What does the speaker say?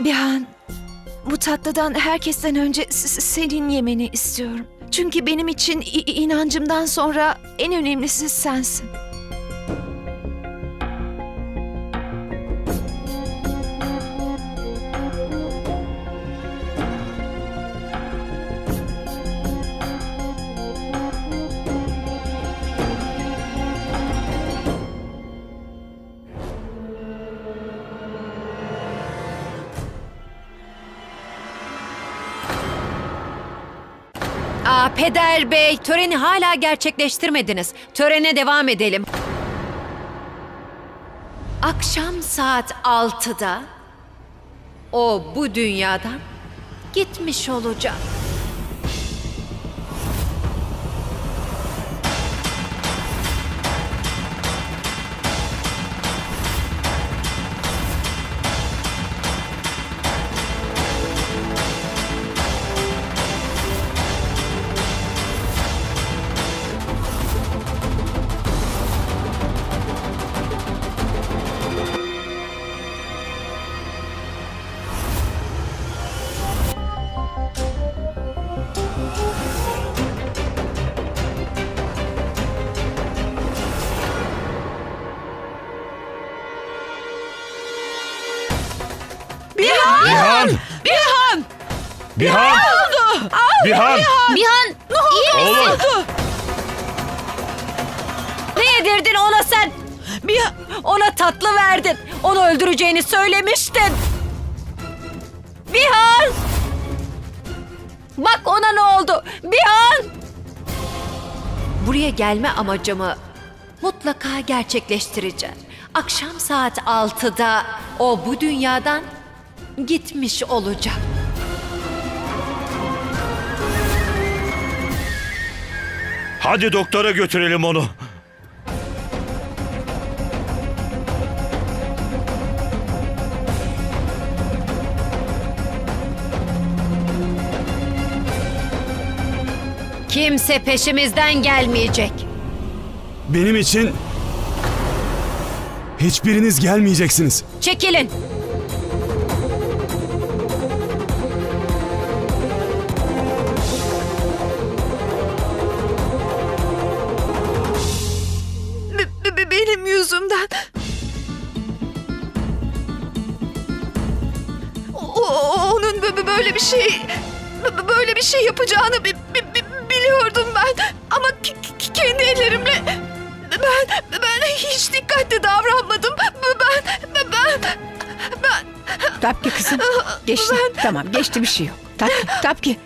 Bihan, bu tatlıdan herkesten önce senin yemeni istiyorum. Çünkü benim için inancımdan sonra en önemlisi sensin. Aa, Peder Bey, töreni hala gerçekleştirmediniz. Törene devam edelim. Akşam saat 6'da o bu dünyadan gitmiş olacak. Bihan! Bihan! Bihan! Bihan! Bihan, iyi misin? Oğlum! Ne yedirdin ona sen? Bir ona tatlı verdin. Onu öldüreceğini söylemiştin. Bihan! Bak ona ne oldu? Bihan! Buraya gelme amacımı mutlaka gerçekleştireceğim. Akşam saat 6'da o bu dünyadan gitmiş olacak. Hadi doktora götürelim onu. Kimse peşimizden gelmeyecek. Benim için hiçbiriniz gelmeyeceksiniz. Çekilin. Benim yüzümden. O- onun böyle bir şey böyle bir şey yapacağını bi- bi- bi- biliyordum ben. Ama kendi ellerimle ben ben hiç dikkatli davranmadım. Ben ben ben ben Tapki kızım. Geçti. Tamam geçti bir şey yok. Tapki, Tapki.